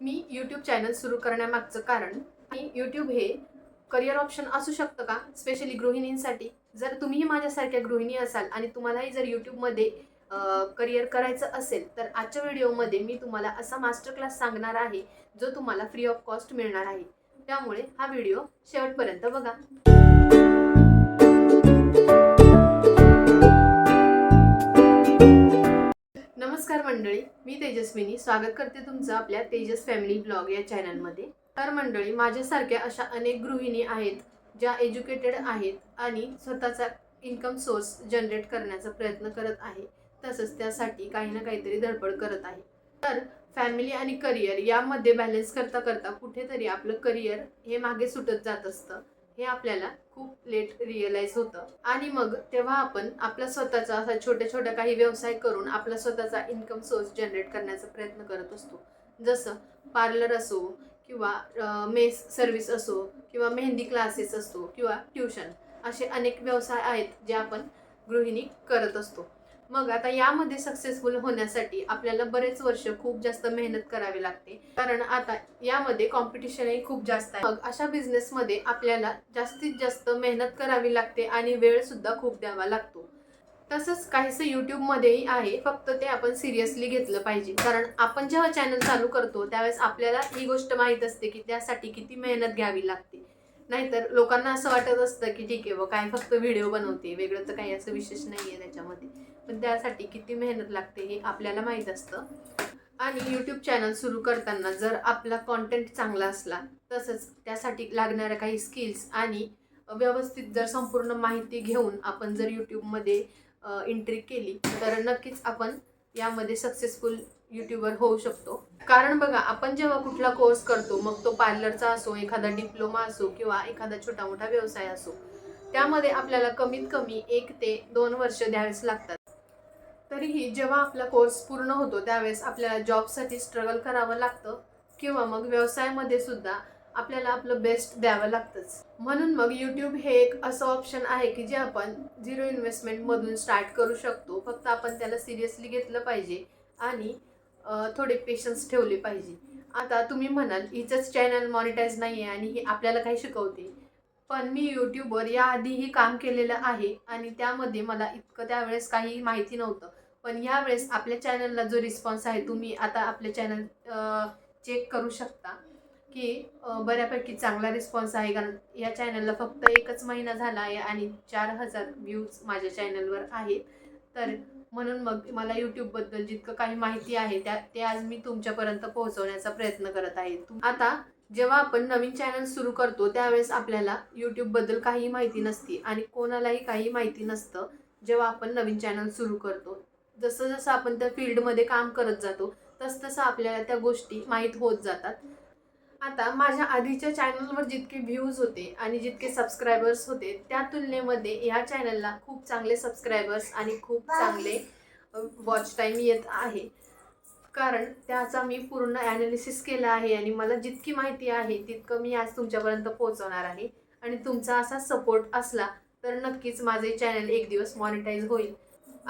मी YouTube channel सुरू करण्यामागचं कारण मी यूट्यूब हे करिअर ऑप्शन असू शकतं का? स्पेशली गृहिणींसाठी. जर तुम्हीही माझ्यासारख्या गृहिणी असाल आणि तुम्हालाही जर यूट्यूबमध्ये करिअर करायचं असेल तर आजच्या व्हिडिओमध्ये मी तुम्हाला असा मास्टर क्लास सांगणार आहे जो तुम्हाला फ्री ऑफ कॉस्ट मिळणार आहे. त्यामुळे हा व्हिडिओ शेवटपर्यंत बघा. नमस्कार मंडळी मी तेजस्विनी. स्वागत करते तुमचं आपल्या तेजस फॅमिली ब्लॉग या चॅनलमध्ये. तर मंडळी माझ्यासारख्या अशा अनेक गृहिणी आहेत ज्या एज्युकेटेड आहेत आणि स्वतःचा इन्कम सोर्स जनरेट करण्याचा प्रयत्न करत आहे. तसंच त्यासाठी काही ना काहीतरी धडपड करत आहे. तर फॅमिली आणि करिअर यामध्ये बॅलन्स करता करता कुठेतरी आपलं करिअर हे मागे सुटत जात असतं. हे आपल्याला खूप लेट रिअलाइज होतं. आणि मग तेव्हा आपण आपला स्वतःचा असा छोट्या छोट्या काही व्यवसाय करून आपला स्वतःचा इन्कम सोर्स जनरेट करण्याचा प्रयत्न करत असतो. जसं पार्लर असो किंवा मेस सर्व्हिस असो किंवा मेहंदी क्लासेस असो किंवा ट्युशन असे अनेक व्यवसाय आहेत जे आपण गृहिणी करत असतो. मग आता यामध्ये सक्सेसफुल होण्यासाठी आपल्याला बरेच वर्ष खूप जास्त मेहनत करावी लागते. कारण आता यामध्ये कॉम्पिटिशनही खूप जास्त आहे. मग अशा बिझनेसमध्ये आपल्याला जास्तीत जास्त मेहनत करावी लागते आणि वेळ सुद्धा खूप द्यावा लागतो. तसंच काहीसं यूट्यूबमध्येही आहे. फक्त ते आपण सिरियसली घेतलं पाहिजे. कारण आपण जेव्हा चॅनल चालू करतो त्यावेळेस आपल्याला ही गोष्ट माहीत असते की त्यासाठी किती मेहनत घ्यावी लागते. नाहीतर लोकांना असं वाटत असतं की ठीक आहे व काय फक्त व्हिडिओ बनवते वेगळं तर काही असं विशेष नाही आहे त्याच्यामध्ये. पण त्यासाठी किती मेहनत लागते हे आपल्याला माहीत असतं. आणि यूट्यूब चॅनल सुरू करताना जर आपला कॉन्टेंट चांगला असला तसंच त्यासाठी लागणाऱ्या काही स्किल्स आणि व्यवस्थित जर संपूर्ण माहिती घेऊन आपण जर यूट्यूबमध्ये एंट्री केली तर नक्कीच आपण यामध्ये सक्सेसफुल यूट्यूबर होऊ शकतो. कारण बघा आपण जेव्हा कुठला कोर्स करतो मग तो पार्लरचा असो एखादा डिप्लोमा असो किंवा एखादा छोटा मोठा व्यवसाय असो त्यामध्ये आपल्याला कमीत कमी एक ते दोन वर्ष द्यावेच लागतात. तरीही जेव्हा आपला कोर्स पूर्ण होतो त्यावेळेस आपल्याला जॉबसाठी स्ट्रगल करावं लागतं किंवा मग व्यवसायामध्ये सुद्धा आपल्याला आपलं बेस्ट द्यावं लागतंच. म्हणून मग यूट्यूब हे एक असं ऑप्शन आहे की जे आपण झिरो इन्व्हेस्टमेंटमधून स्टार्ट करू शकतो. फक्त आपण त्याला सिरियसली घेतलं पाहिजे आणि थोडे पेशन्स ठेवले पाहिजे. आता तुम्ही म्हणाल हिचंच चॅनल मॉनिटाईज नाही आहे आणि ही आपल्याला काही शिकवते. पण मी यूट्यूबवर याआधीही काम केलेलं आहे आणि त्यामध्ये मला इतकं त्यावेळेस काही माहिती नव्हतं. पण यावेळेस आपल्या चॅनलला जो रिस्पॉन्स आहे तुम्ही आता आपले चॅनल चेक करू शकता की बऱ्यापैकी चांगला रिस्पॉन्स आहे कारण या चॅनलला फक्त एकच महिना झाला आहे आणि चार हजार व्ह्यूज माझ्या चॅनलवर आहेत. तर म्हणून मग मला यूट्यूबबद्दल जितकं काही माहिती आहे त्या ते आज मी तुमच्यापर्यंत पोहोचवण्याचा प्रयत्न करत आहे. आता जेव्हा आपण नवीन चॅनल सुरू करतो त्यावेळेस आपल्याला यूट्यूबबद्दल काही माहिती नसते आणि कोणालाही काही माहिती नसतं जेव्हा आपण नवीन चॅनल सुरू करतो. जसं जसं आपण त्या फील्डमध्ये काम करत जातो तसं तसं आपल्याला त्या गोष्टी माहीत होत जातात. आता माझ्या आधीच्या चॅनलवर जितके व्ह्यूज होते आणि जितके सबस्क्रायबर्स होते त्या तुलनेमध्ये ह्या चॅनलला खूप चांगले सबस्क्रायबर्स आणि खूप चांगले वॉच टाईम येत आहे. कारण त्याचा मी पूर्ण ॲनालिसिस केला आहे आणि मला जितकी माहिती आहे तितकं मी आज तुमच्यापर्यंत पोहोचवणार आहे. आणि तुमचा असा सपोर्ट असला तर नक्कीच माझे चॅनल एक दिवस मॉनिटाईज होईल.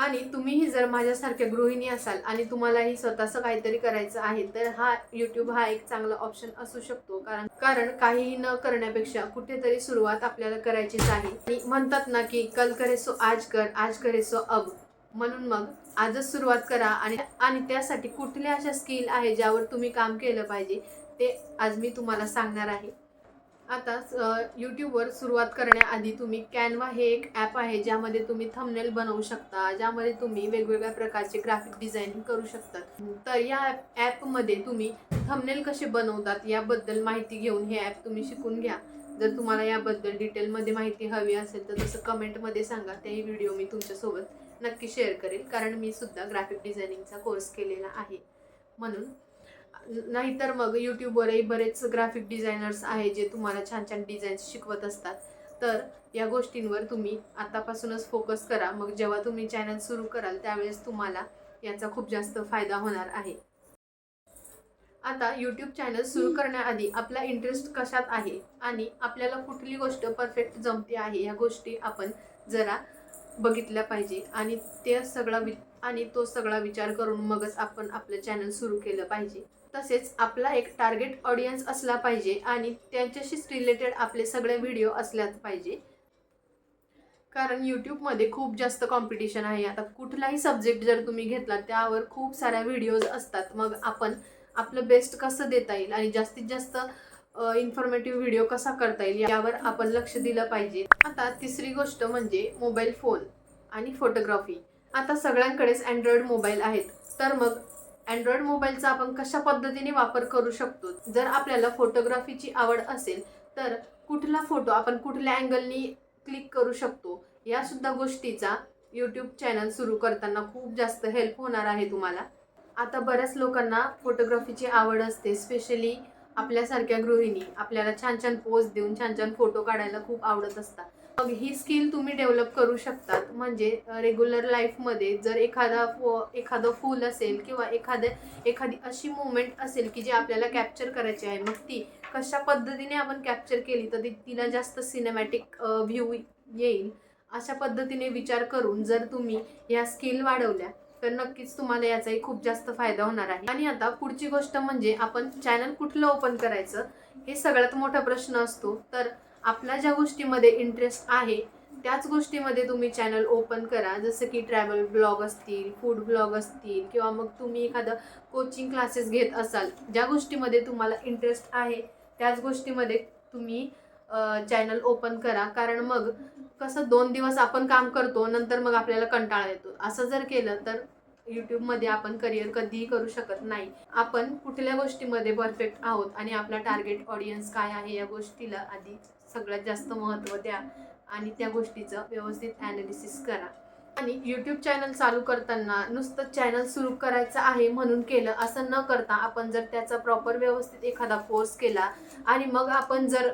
आणि तुम्हीही जर माझ्यासारख्या गृहिणी असाल आणि तुम्हालाही स्वतःचं काहीतरी करायचं आहे तर हा यूट्यूब हा एक चांगला ऑप्शन असू शकतो. कारण कारण काहीही न करण्यापेक्षा कुठेतरी सुरुवात आपल्याला करायचीच आहे. आणि म्हणतात ना की कल करे सो आज कर आज करे सो अब. म्हणून मग आजच सुरुवात करा आणि आणि त्यासाठी कुठल्या अशा स्किल आहे ज्यावर तुम्ही काम केलं पाहिजे ते आज मी तुम्हाला सांगणार आहे. आता यूट्यूबवर सुरुवात करण्याआधी तुम्ही कॅनवा हे एक ॲप आहे ज्यामध्ये तुम्ही थंबनेल बनवू शकता ज्यामध्ये तुम्ही वेगवेगळ्या प्रकारचे ग्राफिक डिझायनिंग करू शकतात तर या ॲपमध्ये तुम्ही थंबनेल कसे बनवतात याबद्दल माहिती घेऊन हे ॲप तुम्ही शिकून घ्या. जर तुम्हाला याबद्दल डिटेलमध्ये माहिती हवी असेल तर तसं कमेंटमध्ये सांगा. तेही व्हिडिओ मी तुमच्यासोबत नक्की शेअर करेल कारण मी सुद्धा ग्राफिक डिझायनिंगचा कोर्स केलेला आहे. म्हणून नाहीतर मग यूट्यूबवरही बरेच ग्राफिक डिझायनर्स आहे जे तुम्हाला छान छान डिझाईन्स शिकवत असतात. तर या गोष्टींवर तुम्ही आतापासूनच फोकस करा. मग जेव्हा तुम्ही चॅनल सुरू कराल त्यावेळेस तुम्हाला याचा खूप जास्त फायदा होणार आहे. आता यूट्यूब चॅनल सुरू करण्याआधी आपला इंटरेस्ट कशात आहे आणि आपल्याला कुठली गोष्ट परफेक्ट जमते आहे या गोष्टी आपण जरा बघितल्या पाहिजे. आणि ते सगळा वि आणि तो सगळा विचार करून मगच आपण आपलं चॅनल सुरू केलं पाहिजे. तसेच आपला एक टार्गेट ऑडियन्स असला पाहिजे आणि त्यांच्याशीच रिलेटेड आपले सगळे व्हिडिओ असल्याच पाहिजे. कारण यूट्यूबमध्ये खूप जास्त कॉम्पिटिशन आहे. आता कुठलाही सब्जेक्ट जर तुम्ही घेतला त्यावर खूप साऱ्या व्हिडिओज असतात. मग आपण आपलं बेस्ट कसं देता येईल आणि जास्तीत जास्त इन्फॉर्मेटिव्ह व्हिडिओ कसा करता येईल यावर आपण लक्ष दिलं पाहिजे. आता तिसरी गोष्ट म्हणजे मोबाईल फोन आणि फोटोग्राफी आता सगळ्यांकडेच अँड्रॉइड मोबाईल आहेत. तर मग अँड्रॉइड मोबाईलचा आपण कशा पद्धतीने वापर करू शकतो? जर आपल्याला फोटोग्राफीची आवड असेल तर कुठला फोटो आपण कुठल्या अँगलनी क्लिक करू शकतो? या सुद्धा गोष्टीचा यूट्यूब चॅनल सुरू करताना खूप जास्त हेल्प होणार आहे तुम्हाला. आता बऱ्याच लोकांना फोटोग्राफीची आवड असते स्पेशली आपल्यासारख्या गृहिणी. आपल्याला छान छान पोज देऊन छान छान फोटो काढायला खूप आवडत असतात. मग ही स्किल तुम्ही डेव्हलप करू शकतात. म्हणजे रेग्युलर लाईफमध्ये जर एखादा फो एखादं फूल असेल किंवा एखादं एखादी अशी मुवमेंट असेल की जी आपल्याला कॅप्चर करायची आहे मग ती कशा पद्धतीने आपण कॅप्चर केली तर ती तिला जास्त सिनेमॅटिक व्ह्यू येईल. अशा पद्धतीने विचार करून जर तुम्ही या स्किल वाढवल्या तर नक्कीच तुम्हाला याचाही खूप जास्त फायदा होणार आहे. आणि आता पुढची गोष्ट म्हणजे आपण चॅनल कुठलं ओपन करायचं हे सगळ्यात मोठा प्रश्न असतो. तर आपल्या ज्या गोष्टीमध्ये इंटरेस्ट आहे त्याच गोष्टीमध्ये तुम्ही चॅनल ओपन करा. जसं की ट्रॅव्हल ब्लॉग असतील फूड ब्लॉग असतील किंवा मग तुम्ही एखादं कोचिंग क्लासेस घेत असाल ज्या गोष्टीमध्ये तुम्हाला इंटरेस्ट आहे त्याच गोष्टीमध्ये तुम्ही चॅनल ओपन करा. कारण मग कसं दोन दिवस आपण काम करतो नंतर मग आपल्याला कंटाळा येतो. असं जर केलं तर यूट्यूबमध्ये आपण करिअर कधीही करू शकत नाही. आपण कुठल्या गोष्टीमध्ये परफेक्ट आहोत आणि आपला टार्गेट ऑडियन्स काय आहे या गोष्टीला आधी सगळ्यात जास्त महत्त्व द्या आणि त्या गोष्टीचं व्यवस्थित ॲनालिसिस करा. आणि यूट्यूब चॅनल चालू करताना नुसतं चॅनल सुरू करायचं आहे म्हणून केलं असं न करता आपण जर त्याचा प्रॉपर व्यवस्थित एखादा कोर्स केला आणि मग आपण जर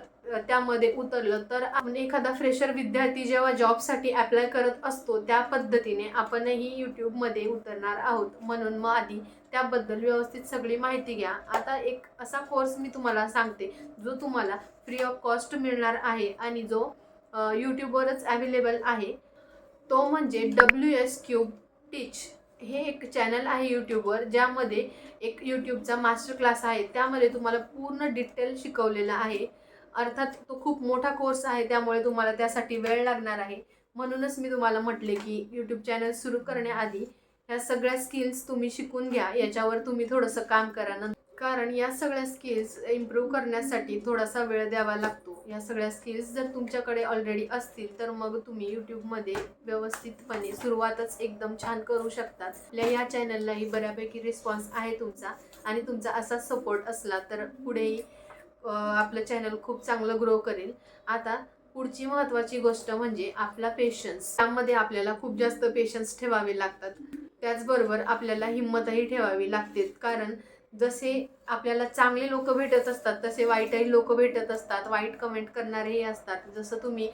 त्यामध्ये उतरलं तर आपण एखादा फ्रेशर विद्यार्थी जेव्हा जॉबसाठी अप्लाय करत असतो त्या पद्धतीने आपणही यूट्यूबमध्ये उतरणार आहोत. म्हणून मग आधी त्याबद्दल व्यवस्थित सगळी माहिती घ्या. आता एक असा कोर्स मी तुम्हाला सांगते जो तुम्हाला फ्री ऑफ कॉस्ट मिळणार आहे आणि जो यूट्यूबवरच अवेलेबल आहे. तो म्हणजे डब्ल्यू एस क्यूब टीच हे एक चॅनल आहे यूट्यूबवर ज्यामध्ये एक यूट्यूबचा मास्टर क्लास आहे. त्यामध्ये तुम्हाला पूर्ण डिटेल शिकवलेलं आहे. अर्थात तो खूप मोठा कोर्स आहे त्यामुळे तुम्हाला त्यासाठी वेळ लागणार आहे. म्हणूनच मी तुम्हाला म्हटले की यूट्यूब चॅनल सुरू करण्याआधी ह्या सगळ्या स्किल्स तुम्ही शिकून घ्या. याच्यावर तुम्ही थोडंसं काम करा. नंतर कारण या सगळ्या स्किल्स इम्प्रूव्ह करण्यासाठी थोडासा वेळ द्यावा लागतो. या सगळ्या स्किल्स जर तुमच्याकडे ऑलरेडी असतील तर मग तुम्ही यूट्यूबमध्ये व्यवस्थितपणे सुरुवातच एकदम छान करू शकतात. आपल्या या चॅनललाही बऱ्यापैकी रिस्पॉन्स आहे तुमचा. आणि तुमचा असा सपोर्ट असला तर पुढेही आपलं चॅनल खूप चांगलं ग्रो करेल. आता पुढची महत्त्वाची गोष्ट म्हणजे आपला पेशन्स त्यामध्ये आपल्याला खूप जास्त पेशन्स ठेवावे लागतात. त्याचबरोबर आपल्याला हिंमतही ठेवावी लागते. कारण जसे आपल्याला चांगले लोक भेटत असतात तसे वाईटही लोक भेटत असतात. वाईट कमेंट करणारेही असतात. जसं तुम्ही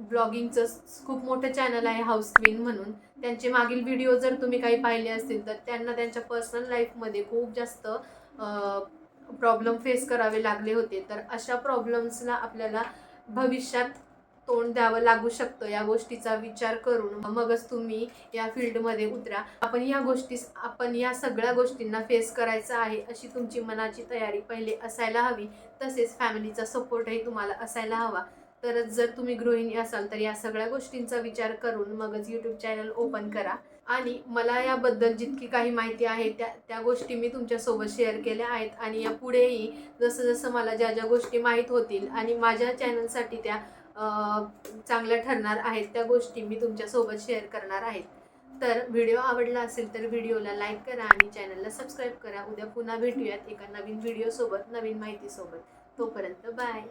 ब्लॉगिंगचं खूप मोठं चॅनल आहे हाऊस क्वीन म्हणून. त्यांचे मागील व्हिडिओ जर तुम्ही काही पाहिले असतील तर त्यांना त्यांच्या पर्सनल लाईफमध्ये खूप जास्त प्रॉब्लेम फेस करावे लागले होते. तर अशा प्रॉब्लेम्सला आपल्याला भविष्यात तोंड द्यावं लागू शकतं. या गोष्टीचा विचार करून मगच तुम्ही या फील्डमध्ये उतरा. आपण या गोष्टी आपण या सगळ्या गोष्टींना फेस करायचं आहे अशी तुमची मनाची तयारी पहिले असायला हवी. तसेच फॅमिलीचा सपोर्टही तुम्हाला असायला हवा. तरच जर तुम्ही गृहिणी असाल तर या सगळ्या गोष्टींचा विचार करून मगच यूट्यूब चॅनल ओपन करा. आणि मला याबद्दल जितकी काही माहिती आहे त्या त्या गोष्टी मी तुमच्यासोबत शेअर केल्या आहेत. आणि या पुढेही जसं जसं मला ज्या ज्या गोष्टी माहीत होतील आणि माझ्या चॅनलसाठी त्या चांगल्या ठरणार आहेत त्या गोष्टी मी तुमच्यासोबत शेअर करणार आहेत तर व्हिडिओ आवडला असेल तर व्हिडिओला लाईक करा आणि चॅनलला सबस्क्राईब करा. उद्या पुन्हा भेटूयात एका नवीन व्हिडिओसोबत नवीन माहितीसोबत. तोपर्यंत बाय